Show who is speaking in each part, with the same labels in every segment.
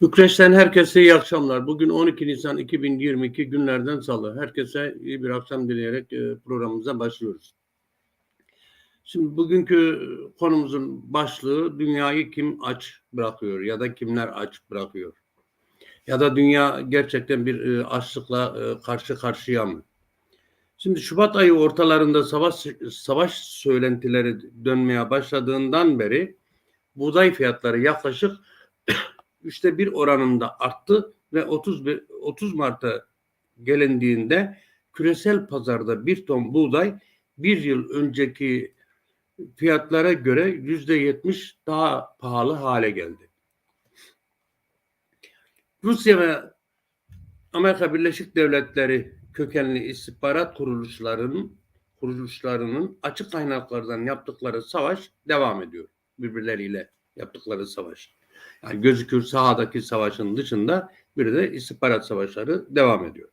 Speaker 1: Bükreş'ten herkese iyi akşamlar. Bugün 12 Nisan 2022 günlerden salı. Herkese iyi bir akşam dileyerek e, programımıza başlıyoruz. Şimdi bugünkü konumuzun başlığı dünyayı kim aç bırakıyor ya da kimler aç bırakıyor? Ya da dünya gerçekten bir e, açlıkla e, karşı karşıya mı? Şimdi Şubat ayı ortalarında savaş savaş söylentileri dönmeye başladığından beri buğday fiyatları yaklaşık üçte bir oranında arttı ve 31, 30 Mart'a gelindiğinde küresel pazarda bir ton buğday bir yıl önceki fiyatlara göre yüzde yetmiş daha pahalı hale geldi. Rusya ve Amerika Birleşik Devletleri kökenli istihbarat kuruluşlarının kuruluşlarının açık kaynaklardan yaptıkları savaş devam ediyor. Birbirleriyle yaptıkları savaş. Yani gözükür sahadaki savaşın dışında bir de istihbarat savaşları devam ediyor.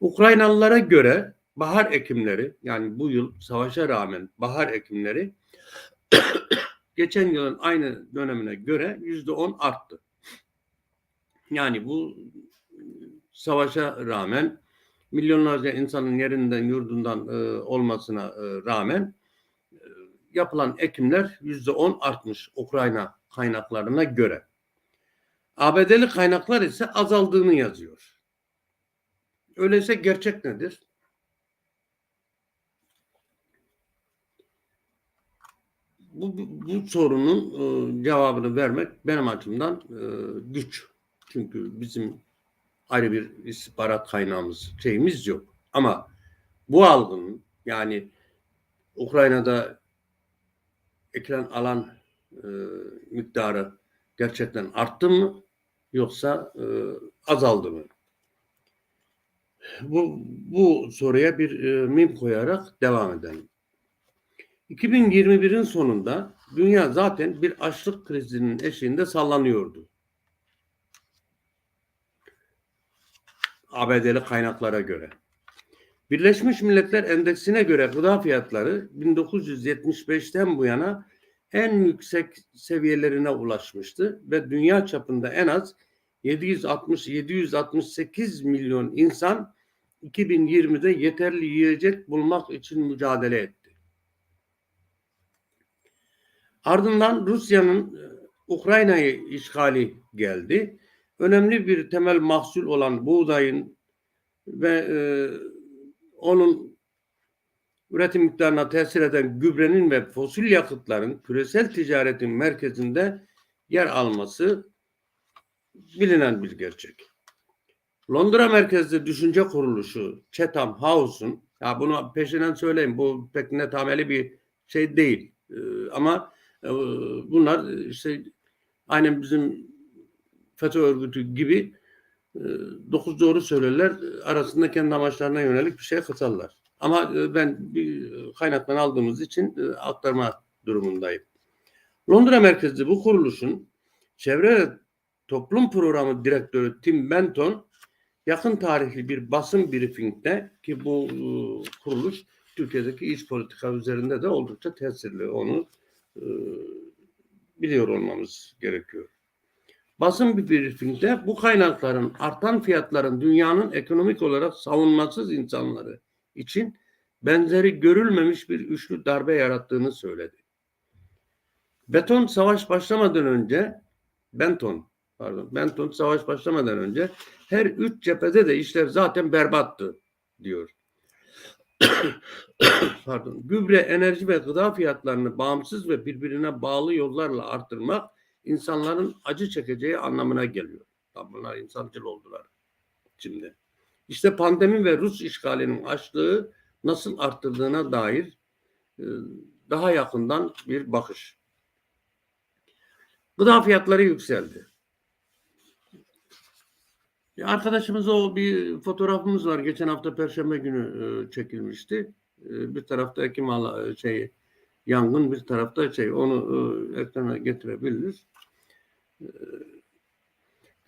Speaker 1: Ukraynalılara göre bahar ekimleri yani bu yıl savaşa rağmen bahar ekimleri geçen yılın aynı dönemine göre yüzde on arttı. Yani bu savaşa rağmen milyonlarca insanın yerinden yurdundan e, olmasına e, rağmen yapılan ekimler yüzde on artmış Ukrayna kaynaklarına göre. ABD'li kaynaklar ise azaldığını yazıyor. Öyleyse gerçek nedir? Bu, bu, sorunun e, cevabını vermek benim açımdan e, güç. Çünkü bizim ayrı bir istihbarat kaynağımız, şeyimiz yok. Ama bu algının yani Ukrayna'da ekran alan e, miktarı gerçekten arttı mı yoksa e, azaldı mı? Bu, bu soruya bir e, mim koyarak devam edelim. 2021'in sonunda dünya zaten bir açlık krizinin eşiğinde sallanıyordu. ABD'li kaynaklara göre. Birleşmiş Milletler Endeksine göre gıda fiyatları 1975'ten bu yana en yüksek seviyelerine ulaşmıştı ve dünya çapında en az 760-768 milyon insan 2020'de yeterli yiyecek bulmak için mücadele etti. Ardından Rusya'nın e, Ukrayna'yı işgali geldi. Önemli bir temel mahsul olan buğdayın ve e, onun üretim miktarına tesir eden gübrenin ve fosil yakıtların küresel ticaretin merkezinde yer alması bilinen bir gerçek. Londra merkezli düşünce kuruluşu Chatham House'un ya bunu peşinden söyleyeyim bu pek net ameli bir şey değil ee, ama e, bunlar işte aynen bizim FETÖ örgütü gibi dokuz doğru söylerler arasında kendi amaçlarına yönelik bir şey katarlar. Ama e, ben bir kaynaktan aldığımız için e, aktarma durumundayım. Londra merkezli bu kuruluşun çevre toplum programı direktörü Tim Benton yakın tarihli bir basın briefingde ki bu e, kuruluş Türkiye'deki iç politika üzerinde de oldukça tesirli. Onu biliyor olmamız gerekiyor. Basın bir briefingde bu kaynakların artan fiyatların dünyanın ekonomik olarak savunmasız insanları için benzeri görülmemiş bir üçlü darbe yarattığını söyledi. Beton savaş başlamadan önce Benton pardon Benton savaş başlamadan önce her üç cephede de işler zaten berbattı diyor. pardon gübre, enerji ve gıda fiyatlarını bağımsız ve birbirine bağlı yollarla arttırmak insanların acı çekeceği anlamına geliyor. Tam bunlar insancıl oldular şimdi. İşte pandemi ve Rus işgalinin açlığı nasıl arttırdığına dair e, daha yakından bir bakış. Gıda fiyatları yükseldi. Bir arkadaşımız o bir fotoğrafımız var. Geçen hafta Perşembe günü e, çekilmişti. E, bir tarafta Ekim şey yangın, bir tarafta şey onu ekrana getirebiliriz.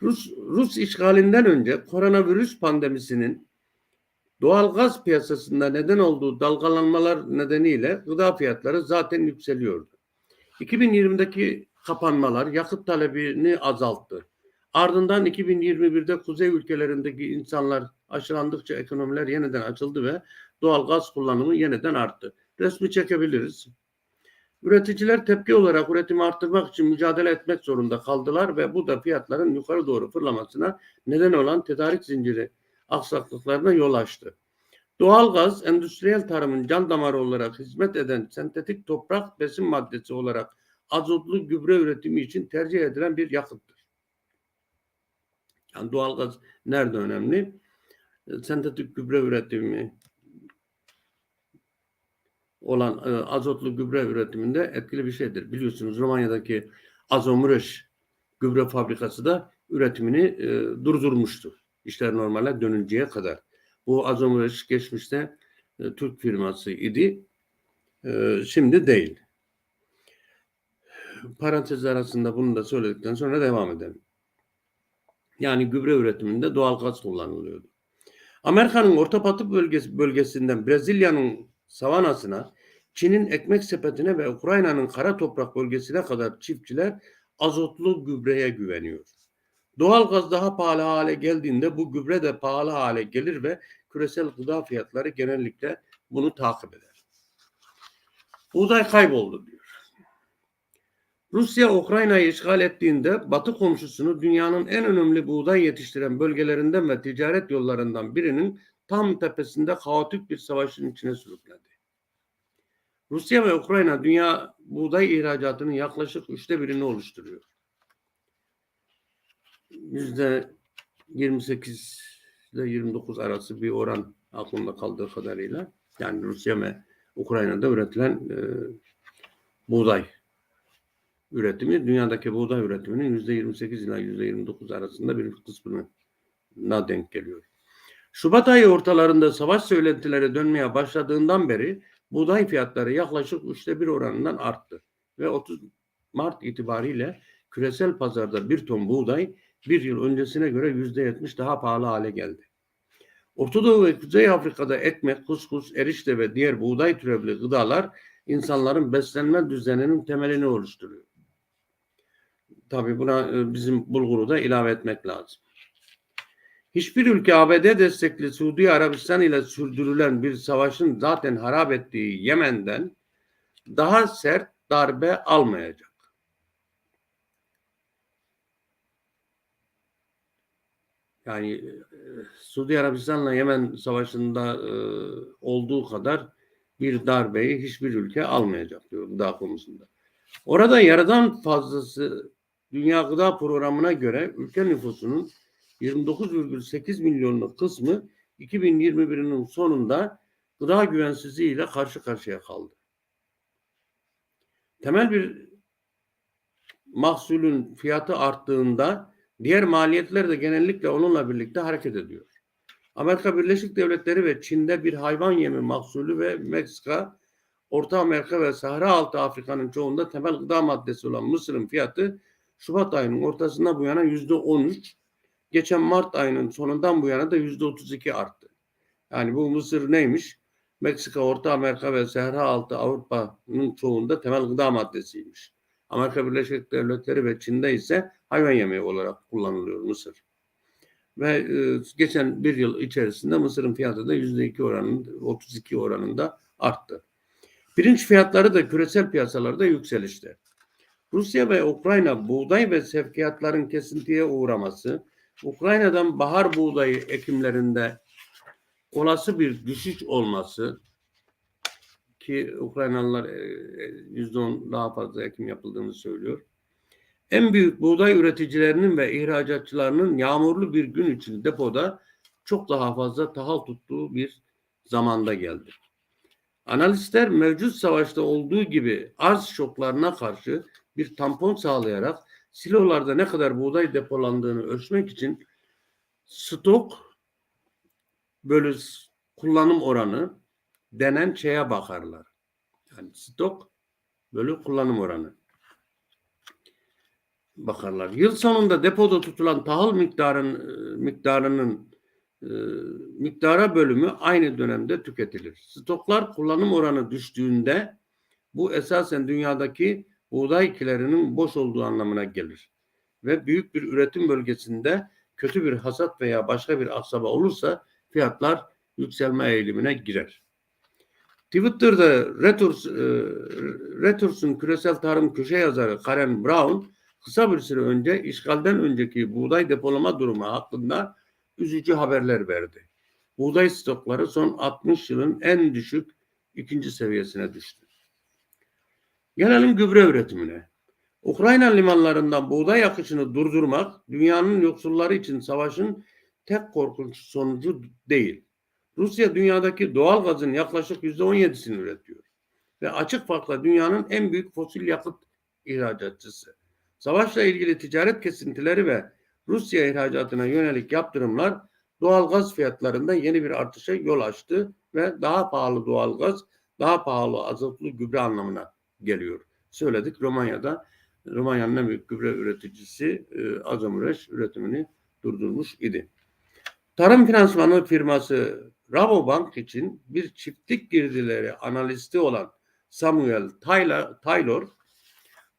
Speaker 1: Rus, Rus işgalinden önce koronavirüs pandemisinin doğal gaz piyasasında neden olduğu dalgalanmalar nedeniyle gıda fiyatları zaten yükseliyordu. 2020'deki kapanmalar yakıt talebini azalttı. Ardından 2021'de kuzey ülkelerindeki insanlar aşılandıkça ekonomiler yeniden açıldı ve doğal gaz kullanımı yeniden arttı. Resmi çekebiliriz. Üreticiler tepki olarak üretimi arttırmak için mücadele etmek zorunda kaldılar ve bu da fiyatların yukarı doğru fırlamasına neden olan tedarik zinciri aksaklıklarına yol açtı. Doğalgaz, endüstriyel tarımın can damarı olarak hizmet eden sentetik toprak besin maddesi olarak azotlu gübre üretimi için tercih edilen bir yakıttır. Yani doğalgaz nerede önemli? Sentetik gübre üretimi olan e, azotlu gübre üretiminde etkili bir şeydir. Biliyorsunuz Romanya'daki Azomureş gübre fabrikası da üretimini e, durdurmuştu. İşler normale dönünceye kadar. Bu Azomureş geçmişte e, Türk firması idi. E, şimdi değil. Parantez arasında bunu da söyledikten sonra devam edelim. Yani gübre üretiminde doğal gaz kullanılıyordu. Amerika'nın Orta Batı bölgesi, bölgesinden Brezilya'nın savanasına, Çin'in ekmek sepetine ve Ukrayna'nın kara toprak bölgesine kadar çiftçiler azotlu gübreye güveniyor. Doğal gaz daha pahalı hale geldiğinde bu gübre de pahalı hale gelir ve küresel gıda fiyatları genellikle bunu takip eder. Buğday kayboldu diyor. Rusya Ukrayna'yı işgal ettiğinde Batı komşusunu dünyanın en önemli buğday yetiştiren bölgelerinden ve ticaret yollarından birinin tam tepesinde kaotik bir savaşın içine sürükledi. Rusya ve Ukrayna dünya buğday ihracatının yaklaşık üçte birini oluşturuyor. Yüzde 28 ile 29 arası bir oran aklımda kaldığı kadarıyla. Yani Rusya ve Ukrayna'da üretilen e, buğday üretimi dünyadaki buğday üretiminin yüzde 28 ila yüzde 29 arasında bir kısmına denk geliyor. Şubat ayı ortalarında savaş söylentileri dönmeye başladığından beri buğday fiyatları yaklaşık üçte bir oranından arttı. Ve 30 Mart itibariyle küresel pazarda bir ton buğday bir yıl öncesine göre yüzde yetmiş daha pahalı hale geldi. Orta Doğu ve Kuzey Afrika'da ekmek, kuskus, erişte ve diğer buğday türevli gıdalar insanların beslenme düzeninin temelini oluşturuyor. Tabii buna e, bizim bulguru da ilave etmek lazım. Hiçbir ülke ABD destekli Suudi Arabistan ile sürdürülen bir savaşın zaten harap ettiği Yemen'den daha sert darbe almayacak. Yani e, Suudi Arabistan'la Yemen savaşında e, olduğu kadar bir darbeyi hiçbir ülke almayacak diyor gıda konusunda. Orada yaradan fazlası Dünya Gıda Programı'na göre ülke nüfusunun 29,8 milyonluk kısmı 2021'in sonunda gıda güvensizliği ile karşı karşıya kaldı. Temel bir mahsulün fiyatı arttığında diğer maliyetler de genellikle onunla birlikte hareket ediyor. Amerika Birleşik Devletleri ve Çin'de bir hayvan yemi mahsulü ve Meksika, Orta Amerika ve Sahra Altı Afrika'nın çoğunda temel gıda maddesi olan mısırın fiyatı Şubat ayının ortasında bu yana yüzde 13, geçen Mart ayının sonundan bu yana da yüzde 32 arttı. Yani bu mısır neymiş? Meksika, Orta Amerika ve Sahra Altı Avrupa'nın çoğunda temel gıda maddesiymiş. Amerika Birleşik Devletleri ve Çin'de ise hayvan yemeği olarak kullanılıyor mısır. Ve e, geçen bir yıl içerisinde mısırın fiyatı da yüzde iki oranında, 32 oranında arttı. Pirinç fiyatları da küresel piyasalarda yükselişte. Rusya ve Ukrayna buğday ve sevkiyatların kesintiye uğraması, Ukrayna'dan bahar buğdayı ekimlerinde olası bir düşüş olması ki Ukraynalılar e, yüzde on daha fazla ekim yapıldığını söylüyor. En büyük buğday üreticilerinin ve ihracatçılarının yağmurlu bir gün için depoda çok daha fazla tahıl tuttuğu bir zamanda geldi. Analistler mevcut savaşta olduğu gibi arz şoklarına karşı bir tampon sağlayarak silolarda ne kadar buğday depolandığını ölçmek için stok bölü kullanım oranı denen şeye bakarlar. Yani stok bölü kullanım oranı bakarlar. Yıl sonunda depoda tutulan tahıl miktarın, miktarının e, miktara bölümü aynı dönemde tüketilir. Stoklar kullanım oranı düştüğünde bu esasen dünyadaki buğday kilerinin boş olduğu anlamına gelir. ve büyük bir üretim bölgesinde kötü bir hasat veya başka bir aksama olursa fiyatlar yükselme eğilimine girer. Twitter'da Reuters, e, küresel tarım köşe yazarı Karen Brown kısa bir süre önce işgalden önceki buğday depolama durumu hakkında üzücü haberler verdi. Buğday stokları son 60 yılın en düşük ikinci seviyesine düştü. Gelelim gübre üretimine. Ukrayna limanlarından buğday akışını durdurmak dünyanın yoksulları için savaşın tek korkunç sonucu değil. Rusya dünyadaki doğal gazın yaklaşık yüzde on yedisini üretiyor. Ve açık farkla dünyanın en büyük fosil yakıt ihracatçısı. Savaşla ilgili ticaret kesintileri ve Rusya ihracatına yönelik yaptırımlar doğal gaz fiyatlarında yeni bir artışa yol açtı ve daha pahalı doğal gaz, daha pahalı azotlu gübre anlamına geliyor. Söyledik Romanya'da Romanya'nın en büyük gübre üreticisi e, Azomureş üretimini durdurmuş idi. Tarım finansmanı firması Rabobank için bir çiftlik girdileri analisti olan Samuel Taylor, Taylor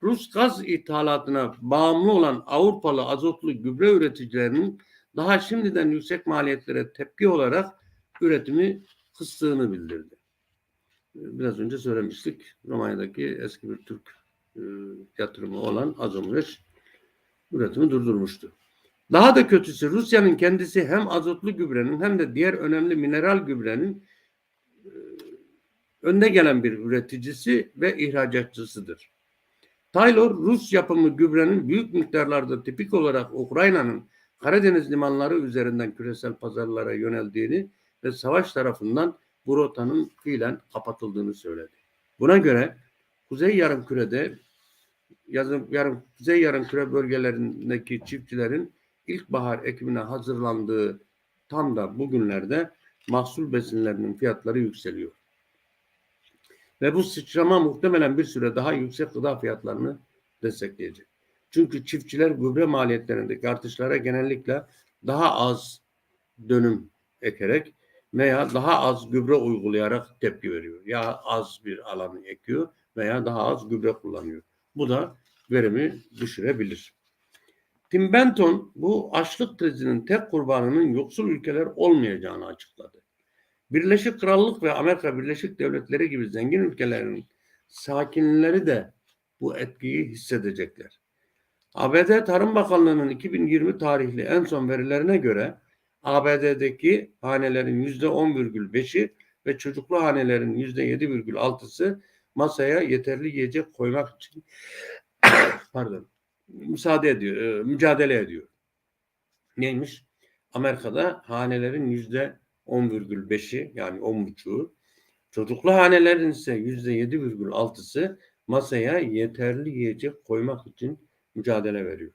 Speaker 1: Rus gaz ithalatına bağımlı olan Avrupalı azotlu gübre üreticilerinin daha şimdiden yüksek maliyetlere tepki olarak üretimi kıstığını bildirdi. Biraz önce söylemiştik. Romanya'daki eski bir Türk e, yatırımı olan Azomureş üretimi durdurmuştu. Daha da kötüsü Rusya'nın kendisi hem azotlu gübrenin hem de diğer önemli mineral gübrenin e, önde gelen bir üreticisi ve ihracatçısıdır. Taylor, Rus yapımı gübrenin büyük miktarlarda tipik olarak Ukrayna'nın Karadeniz limanları üzerinden küresel pazarlara yöneldiğini ve savaş tarafından bu rotanın fiilen kapatıldığını söyledi. Buna göre Kuzey Yarımküre'de yazın yarım Kuzey Yarımküre bölgelerindeki çiftçilerin ilkbahar ekimine hazırlandığı tam da bugünlerde mahsul besinlerinin fiyatları yükseliyor. Ve bu sıçrama muhtemelen bir süre daha yüksek gıda fiyatlarını destekleyecek. Çünkü çiftçiler gübre maliyetlerindeki artışlara genellikle daha az dönüm ekerek veya daha az gübre uygulayarak tepki veriyor. Ya az bir alanı ekiyor veya daha az gübre kullanıyor. Bu da verimi düşürebilir. Tim Benton bu açlık krizinin tek kurbanının yoksul ülkeler olmayacağını açıkladı. Birleşik Krallık ve Amerika Birleşik Devletleri gibi zengin ülkelerin sakinleri de bu etkiyi hissedecekler. ABD Tarım Bakanlığı'nın 2020 tarihli en son verilerine göre ABD'deki hanelerin yüzde 10,5'i ve çocuklu hanelerin yüzde 7,6'sı masaya yeterli yiyecek koymak için pardon müsaade ediyor, e, mücadele ediyor. Neymiş? Amerika'da hanelerin yüzde 10,5'i yani 10,5'u çocuklu hanelerin ise yüzde 7,6'sı masaya yeterli yiyecek koymak için mücadele veriyor.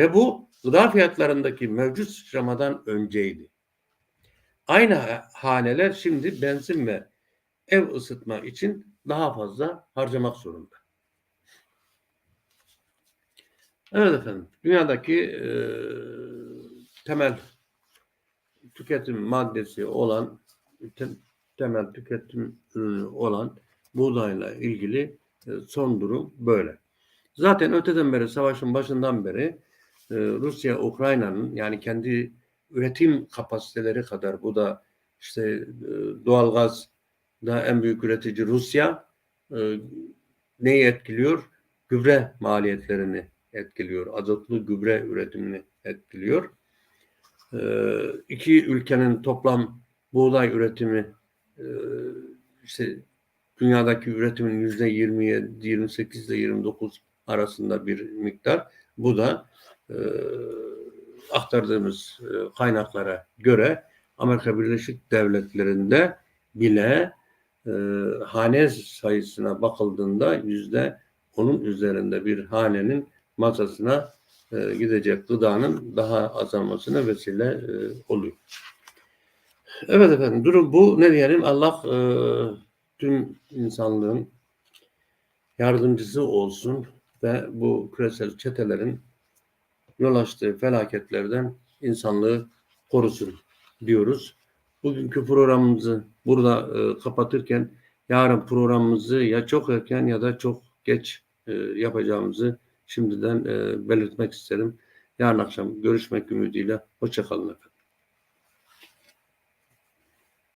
Speaker 1: Ve bu gıda fiyatlarındaki mevcut sıçramadan önceydi. Aynı haneler şimdi benzin ve ev ısıtma için daha fazla harcamak zorunda. Evet efendim, dünyadaki e, temel tüketim maddesi olan, te, temel tüketim ürünü olan buğdayla ilgili e, son durum böyle. Zaten öteden beri, savaşın başından beri e, Rusya, Ukrayna'nın yani kendi üretim kapasiteleri kadar bu da işte e, doğalgaz da en büyük üretici Rusya e, neyi etkiliyor? Gübre maliyetlerini etkiliyor. Azotlu gübre üretimini etkiliyor. Ee, iki ülkenin toplam buğday üretimi e, işte dünyadaki üretimin yüzde 27, 28 ile 29 arasında bir miktar. Bu da e, aktardığımız e, kaynaklara göre Amerika Birleşik Devletleri'nde bile e, hane sayısına bakıldığında yüzde onun üzerinde bir hanenin masasına e, gidecek gıdanın daha azalmasına vesile e, oluyor. Evet efendim durum bu. Ne diyelim Allah e, tüm insanlığın yardımcısı olsun ve bu küresel çetelerin yol açtığı felaketlerden insanlığı korusun diyoruz. Bugünkü programımızı burada e, kapatırken yarın programımızı ya çok erken ya da çok geç e, yapacağımızı şimdiden e, belirtmek isterim. Yarın akşam görüşmek ümidiyle. Hoşçakalın efendim.